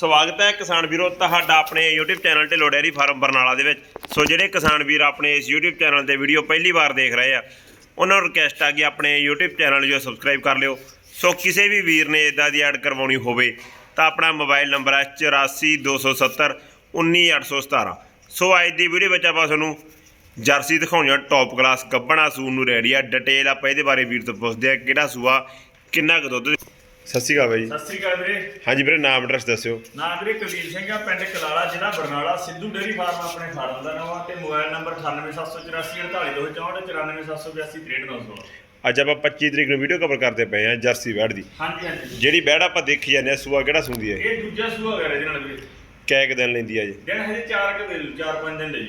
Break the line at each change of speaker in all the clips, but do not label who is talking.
ਸਵਾਗਤ ਹੈ ਕਿਸਾਨ ਵੀਰੋ, ਤੁਹਾਡਾ ਆਪਣੇ YouTube ਚੈਨਲ 'ਤੇ ਡੈਰੀ ਫਾਰਮ ਬਰਨਾਲਾ ਦੇ ਵਿੱਚ। ਸੋ ਜਿਹੜੇ ਕਿਸਾਨ ਵੀਰ ਆਪਣੇ ਇਸ YouTube ਚੈਨਲ ਤੇ ਵੀਡੀਓ ਪਹਿਲੀ ਵਾਰ ਦੇਖ ਰਹੇ ਆ, ਉਹਨਾਂ ਨੂੰ ਰਿਕਵੈਸਟ ਆ ਕਿ ਆਪਣੇ YouTube ਚੈਨਲ ਜੋ ਸਬਸਕ੍ਰਾਈਬ ਕਰ ਲਿਓ। ਸੋ ਕਿਸੇ ਵੀ ਵੀਰ ਨੇ ਇਦਾਂ ਦੀ ਐਡ ਕਰਵਾਉਣੀ ਹੋਵੇ, ਤਾਂ ਆਪਣਾ ਮੋਬਾਈਲ ਨੰਬਰ ਹੈ 8427 19817 ਸੋ ਅੱਜ ਦੀ ਵੀਡੀਓ ਵਿੱਚ ਆਪਾਂ ਤੁਹਾਨੂੰ ਜਰਸੀ ਦਿਖਾਉਣੀ ਆ ਟੌਪ ਕਲਾਸ ਗੱਬਣਾ ਸੂਨ ਨੂੰ ਰੈਡੀ ਆ। ਡਿਟੇਲ ਆਪਾਂ ਇਹਦੇ ਬਾਰੇ ਵੀਰ ਤੋਂ ਪੁੱਛਦੇ ਆ, ਕਿਹੜਾ ਸੂਆ, ਕਿੰਨਾ ਕੁ ਦੁੱਧ ਸਤਿ ਸ਼੍ਰੀ ਅਕਾਲ ਬਾਈ ਜੀ।
ਸਤਿ ਸ੍ਰੀ ਅਕਾਲ ਵੀਰੇ।
ਹਾਂਜੀ ਵੀਰੇ ਨਾਮ ਐਡਰੈਸ ਦੱਸਿਓ।
ਨਾਮ ਵੀਰੇ ਕੁਲਦੀਪ ਸਿੰਘ ਆ ਪਿੰਡ ਕਲਾਲਾ ਜ਼ਿਲ੍ਹਾ ਬਰਨਾਲਾ ਸਿੱਧੂ ਡੇਰੀ ਫਾਰਮ ਆਪਣੇ ਫਾਰਮ ਦਾ ਨਾਮ ਆ ਤੇ ਮੋਬਾਈਲ ਨੰਬਰ 987484 48264
ਅੱਜ ਆਪਾਂ 25 ਤਰੀਕ ਨੂੰ ਵੀਡੀਓ ਕਵਰ ਕਰਦੇ ਪਏ ਆ ਜਰਸੀ ਬੈੜ ਦੀ।
ਹਾਂਜੀ ਹਾਂਜੀ।
ਜਿਹੜੀ ਬੈੜ ਆਪਾਂ ਦੇਖੀ ਜਾਂਦੇ ਆ ਸੂਆ ਕਿਹੜਾ ਸੁੰਦੀ ਹੈ
ਇਹ ਦੂਜਾ ਸੂਆ ਵਗੈਰਾ ਜਿਹਨਾਂ ਨਾਲ ਵੀਰੇ।
ਕੈ ਕੁ ਦਿਨ ਲੈਂਦੀ ਆ ਜੀ।
ਦਿਨ ਹਜੇ 4 ਕਿ ਦੇ 4-5 ਦਿਨ ਜੀ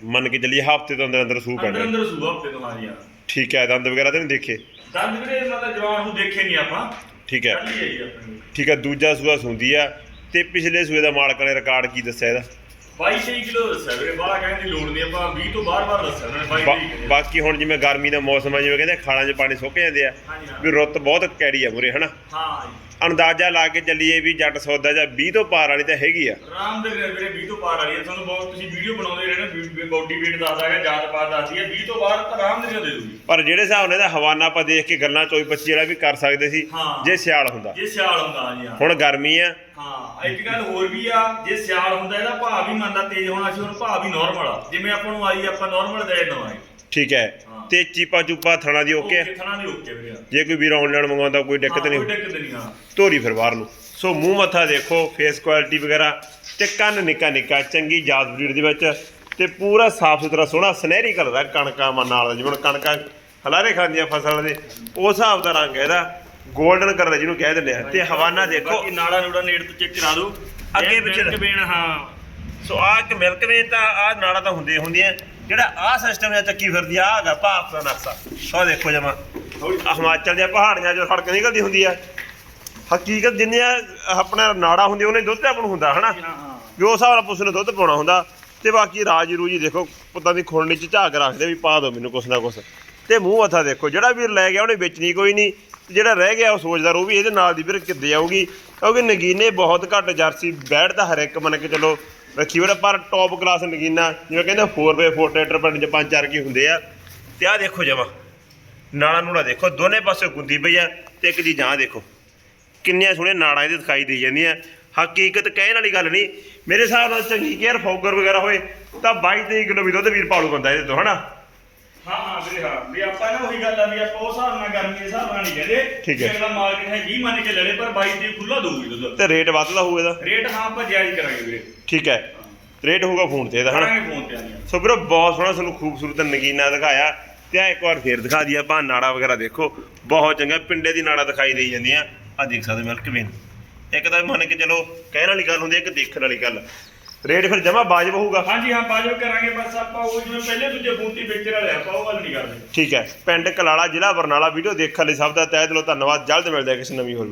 ਮੰਨ ਕੇ ਚੱਲੀਏ ਹਫ਼ਤੇ ਤੋਂ ਅੰਦਰ ਅੰਦਰ ਸੂ
ਅੰਦਰ
ਪੈਣਾ
ਅੰਦਰ ਸੂਆ ਹਫ਼ਤੇ ਤੋਂ ਹਾਂਜੀ ਹਾਂ।
ਠੀਕ ਹੈ ਦੰਦ ਵਗੈਰਾ ਤੇ ਨਹੀਂ ਦੇਖੇ?
ਦੰਦ ਵੀਰੇ ਮਤਲਬ ਜਵਾਨ ਨੂੰ ਦੇਖੇ ਨਹੀਂ ਆਪਾਂ।
ਠੀਕ ਹੈ।
ਕੱਲ ਆਈ ਆਪਣੀ
ਠੀਕ ਹੈ, ਦੂਜਾ ਸੂਆ ਸੁੰਦੀ ਆ ਤੇ ਪਿਛਲੇ ਸੂਏ ਦਾ ਮਾਲਕ ਨੇ ਰਿਕਾਰਡ ਕੀ ਦੱਸਿਆ ਇਹਦਾ?
22 ਕਿਲੋ ਦੱਸਿਆ ਵੀਰੇ ਬਾਹਰ ਕਹਿਣ ਦੀ ਲੋੜ ਨਹੀਂ ਆਪਾਂ 20 ਤੋਂ ਬਾਹਰ-ਬਾਹਰ ਦੱਸਿਆ ਉਹਨਾਂ ਨੇ 22
ਬਾ-
ਕਿਲੋ।
ਬਾਕੀ ਹੁਣ ਜਿਵੇਂ ਗਰਮੀ ਦਾ ਮੌਸਮ ਆ ਜਿਵੇਂ ਕਹਿੰਦੇ ਖਾਲਾਂ 'ਚ ਪਾਣੀ ਸੁੱਕ ਜਾਂਦੇ ਆ
ਹਾਂਜੀ ਹਾਂ।
ਵੀ ਰੁੱਤ ਬਹੁਤ ਕੈੜੀ ਆ ਮੁਰੇ ਹਨਾ?
ਹਾਂ ਜੀ।
ਅੰਦਾਜ਼ਾ ਲਾ ਕੇ ਚੱਲੀਏ ਵੀ ਜੱਟ ਸੌਦਾ ਜਾਂ 20 ਤੋਂ ਪਾਰ ਵਾਲੀ ਤਾਂ ਹੈਗੀ ਆ।
ਆਰਾਮ ਦੇ ਵੀਰੇ ਵੀਰੇ 20 ਤੋਂ ਪਾਰ ਵਾਲੀ ਹੈ ਤੁਹਾਨੂੰ ਬਹੁਤ ਤੁਸੀਂ ਵੀਡੀਓ ਬਣਾਉਂਦੇ ਰਹੇ ਨਾ ਬੋਡੀ weight ਦੱਸਦਾ ਹੈਗਾ ਜਾਤ ਪਾਤ ਦੱਸਦੀ ਹੈ 20 ਤੋਂ ਬਾਅਦ ਤਾਂ ਆਰਾਮ ਦੇ ਨਾਲ ਦੇ ਦੂਗੀ
ਪਰ ਜਿਹੜੇ ਹਿਸਾਬ ਨਾਲ ਇਹਦਾ ਹਵਾਨਾ ਆਪਾਂ ਦੇਖ ਕੇ ਗੱਲਾਂ 24 25 ਵਾਲਾ ਵੀ ਕਰ ਸਕਦੇ ਸੀ
ਹਾਂ।
ਜੇ ਸਿਆਲ ਹੁੰਦਾ।
ਜੇ ਸਿਆਲ ਹੁੰਦਾ ਹਾਂ।
ਹੁਣ ਗਰਮੀ ਆ
ਹਾਂ ਇੱਕ ਗੱਲ ਹੋਰ ਵੀ ਆ ਜੇ ਸਿਆਲ ਹੁੰਦਾ ਇਹਦਾ ਭਾਅ ਵੀ ਮੰਨਦਾ ਤੇਜ਼ ਹੋਣਾ ਸੀ ਹੁਣ ਭਾਅ ਵੀ ਨਾਰਮਲ ਆ। ਜਿਵੇਂ ਆਪਾਂ ਨੂੰ ਆਈ ਆਪਾਂ ਨਾਰਮਲ ਦੇ ਦਵਾਂਗੇ
ਠੀਕ ਹੈ।
ਹਾਂ।
ਤੇ ਚੀਪਾ ਚੂਪਾ ਥਣਾ ਦੀ ਓਕੇ?
ਕਿਥਣਾ ਦੀ ਓਕੇ ਵੀਰੇ।
ਜੇ ਕੋਈ ਵੀਰ ਆਨਲਾਈਨ ਮੰਗਵਾਉਂਦਾ ਕੋਈ ਦਿੱਕਤ
ਹਾਂ,
ਨਹੀਂ
ਕੋਈ ਦਿੱਕਤ ਨਹੀਂ ਹਾਂ।
ਧੋਰੀ ਫਿਰ ਬਾਹਰ ਨੂੰ। ਸੋ ਮੂੰਹ ਮੱਥਾ ਦੇਖੋ ਫੇਸ ਕੁਆਲਿਟੀ ਵਗੈਰਾ ਤੇ ਕੰਨ ਨਿੱਕਾ ਨਿੱਕਾ ਚੰਗੀ ਜਾਤ ਬਰੀਡ ਦੇ ਵਿੱਚ ਤੇ ਪੂਰਾ ਸਾਫ਼ ਸੁਥਰਾ ਸੋਹਣਾ ਸੁਨਹਿਰੀ ਕਲਰ ਆ ਕਣਕਾਂ ਮਾ ਨਾਲ ਦਾ ਜਿਵੇਂ ਹੁਣ ਕਣਕਾਂ ਹਲਾਰੇ ਖਾਂਦੀਆਂ ਫਸਲ ਦੇ ਉਸ ਹਿਸਾਬ ਦਾ ਰੰਗ ਹੈ ਇਹਦਾ। 골ਡਨ ਕਲਰ ਜਿਹਨੂੰ ਕਹਿ ਦਿੰਦੇ ਆ। ਤੇ ਹਵਾਨਾ ਦੇਖੋ।
ਬਾਕੀ ਨਾੜਾ ਨੂੜਾ ਨੇੜ ਤੋਂ ਚੈੱਕ ਕਰਾ ਦਿਓ।
ਅੱਗੇ
ਇਹ
ਪਿੱਛੇ
milk vein, ਹਾਂ।
ਸੋ ਆਹ ਇੱਕ ਮਿਲਕ ਵੇ ਤਾਂ ਆਹ ਨਾੜਾ ਤਾਂ ਹੁੰਦੇ ਹੁੰਦੀਆਂ। ਜਿਹੜਾ ਆਹ ਸਿਸਟਮ ਹੈ ਚੱਕੀ ਫਿਰਦੀ ਆ ਹੈਗਾ ਭਾਰਤ ਦਾ ਨਕਸ਼ਾ। ਆਹ ਦੇਖੋ ਜਮਾ। ਹਿਮਾਚਲ ਦੀਆਂ ਪਹਾੜੀਆਂ ਜੋ ਸੜਕ ਨਿਕਲਦੀ ਹੁੰਦੀ ਆ। ਹਕੀਕਤ ਜਿੰਨੇ ਆ ਆਪਣਾ ਨਾੜਾ ਹੁੰਦੀ ਉਹਨੇ ਦੁੱਧ ਆਪ ਨੂੰ ਹੁੰਦਾ ਹਨਾ?
ਹਾਂ
ਉਸ ਹਿਸਾਬ ਨਾਲ ਪੁੱਛ ਨੂੰ ਦੁੱਧ ਪਾਉਣਾ ਹੁੰਦਾ। ਤੇ ਬਾਕੀ ਰਾਜੀ ਰੂਜੀ ਦੇਖੋ ਪੁੱਤਾਂ ਦੀ ਖੁਰਨੀ ਚ ਝਾਕ ਰੱਖਦੇ ਵੀ ਪਾ ਦਿਓ ਮੈਨੂੰ ਕੁਛ ਨਾ ਕੁਛ। ਤੇ ਮੂੰਹ ਮੱਥਾ ਦੇਖੋ, ਜਿਹੜਾ ਵੀਰ ਲੈ ਗਿਆ ਉਹਨੇ ਵੇਚਣੀ ਕੋਈ ਨਹੀਂ ਜਿਹੜਾ ਰਹਿ ਗਿਆ ਉਹ ਸੋਚਦਾ ਰਹੂ ਵੀ ਇਹਦੇ ਨਾਲ ਦੀ ਵੀਰ ਕਿੱਦੇ ਆਊਗੀ, ਕਿਉਂਕਿ ਨਗੀਨੇ ਬਹੁਤ ਘੱਟ ਜਰਸੀ, ਬੈਠ ਤਾਂ ਹਰ ਇੱਕ ਮੰਨ ਕੇ ਚਲੋ ਰੱਖੀ ਬੜਾ ਪਰ ਟੌਪ ਕਲਾਸ ਨਗੀਨਾ, ਜਿਵੇਂ ਕਹਿੰਦੇ 4x4 ਟਰੈਕਟਰ ਪਿੰਡ ਚ ਪੰਜ ਚਾਰ ਕੀ ਹੁੰਦੇ ਆ। ਤੇ ਆਹ ਦੇਖੋ ਜਮਾ, ਨਾਲਾ ਨੂੜਾ ਦੇਖੋ, ਦੋਨੇ ਪਾਸੇ ਗੁੰਦੀ ਪਈ ਆ, ਤੇ ਇੱਕ ਜੀ ਜਾਂ ਦੇਖੋ, ਕਿੰਨੀਆਂ ਸੋਹਣੀਆਂ ਨਾੜਾਂ ਇਹਦੇ ਦਿਖਾਈ ਦੇ ਜਾਂਦੀਆਂ। ਹਕੀਕਤ ਕਹਿਣ ਵਾਲੀ ਗੱਲ ਨਹੀਂ, ਮੇਰੇ ਹਿਸਾਬ ਨਾਲ ਚੰਗੀ ਕੇਅਰ ਫੌਗਰ ਵਗੈਰਾ ਹੋਏ, ਤਾਂ 22 23 ਕਿਲੋ ਵੀ ਦੁੱਧ ਵੀਰ ਪਾਲੂ ਬੰਦਾ ਇਹਦੇ ਤੋਂ, ਹਨਾ?
ਹਾਂ ਵੀਰੇ ਹਾਂ ਵੀ ਆਪਾਂ ਨਾ ਉਹੀ ਗੱਲ ਆ ਵੀ ਆਪਾਂ ਉਸ ਹਿਸਾਬ ਨਾਲ ਗਰਮੀ ਦੇ ਹਿਸਾਬ ਨਾਲ ਨਹੀਂ ਕਹਿੰਦੇ
ਠੀਕ ਹੈ।
ਅਗਲਾ ਮਾਰਕੀਟ ਹੈ 20 ਮੰਨ ਕੇ ਲੈ ਲੈ ਪਰ 22 ਦੀ ਖੁੱਲਾ ਦਊਗੀ ਦੁੱਧ।
ਤੇ ਰੇਟ ਵੱਧਦਾ ਹੋਊ ਇਹਦਾ?
ਰੇਟ ਹਾਂ ਆਪਾਂ ਜਾਇਜ਼ ਕਰਾਂਗੇ ਵੀਰੇ।
ਠੀਕ ਹੈ। ਰੇਟ ਹੋਊਗਾ ਫੋਨ ਤੇ ਇਹਦਾ ਹਨਾ?
ਕਰਾਂਗੇ ਫੋਨ ਤੇ ਆਣੀ
ਸੋ ਵੀਰੋ ਬਹੁਤ ਸੋਹਣਾ ਤੁਹਾਨੂੰ ਖੂਬਸੂਰਤ ਨਗੀਨਾ ਦਿਖਾਇਆ। ਤੇ ਆ ਇੱਕ ਵਾਰ ਫੇਰ ਦਿਖਾ ਦਈਏ ਆਪਾਂ ਨਾੜਾ ਵਗੈਰਾ ਦੇਖੋ। ਬਹੁਤ ਚੰਗਾ ਪਿੰਡੇ ਦੀ ਨਾੜਾ ਦਿਖਾਈ ਦੇਈ ਜਾਂਦੀਆਂ ਆ। ਦੇਖ ਸਕਦੇ ਮਿਲਕ ਵੇਨ ਇੱਕ ਤਾਂ ਮੰਨ ਕੇ ਚਲੋ ਕਹਿਣ ਵਾਲੀ ਗੱਲ ਹੁੰਦੀ ਹੈ ਇੱਕ ਦੇਖਣ ਵਾਲੀ ਗੱਲ। ਰੇਟ ਫਿਰ ਜਮਾ ਵਾਜਬ ਹੋਊਗਾ।
ਹਾਂਜੀ ਹਾਂ ਬਾਜੋ ਕਰਾਂਗੇ ਬਸ ਆਪਾਂ ਉਹ ਜਿਵੇਂ ਪਹਿਲੇ ਦੂਜੇ ਬੂਟੀ ਵੇਚਣ ਵਾਲੇ ਆਪਾਂ ਉਹ ਗੱਲ ਨਹੀਂ ਕਰਦੇ।
ਠੀਕ ਹੈ। ਪਿੰਡ ਕਲਾਲਾ ਜ਼ਿਲ੍ਹਾ ਬਰਨਾਲਾ ਵੀਡੀਓ ਦੇਖਣ ਲਈ ਸਭ ਦਾ ਤਹਿ ਦਿਲੋਂ ਧੰਨਵਾਦ। ਜਲਦ ਮਿਲਦੇ ਹਾਂ ਕਿਸੇ ਨਵੀਂ ਹੋਰ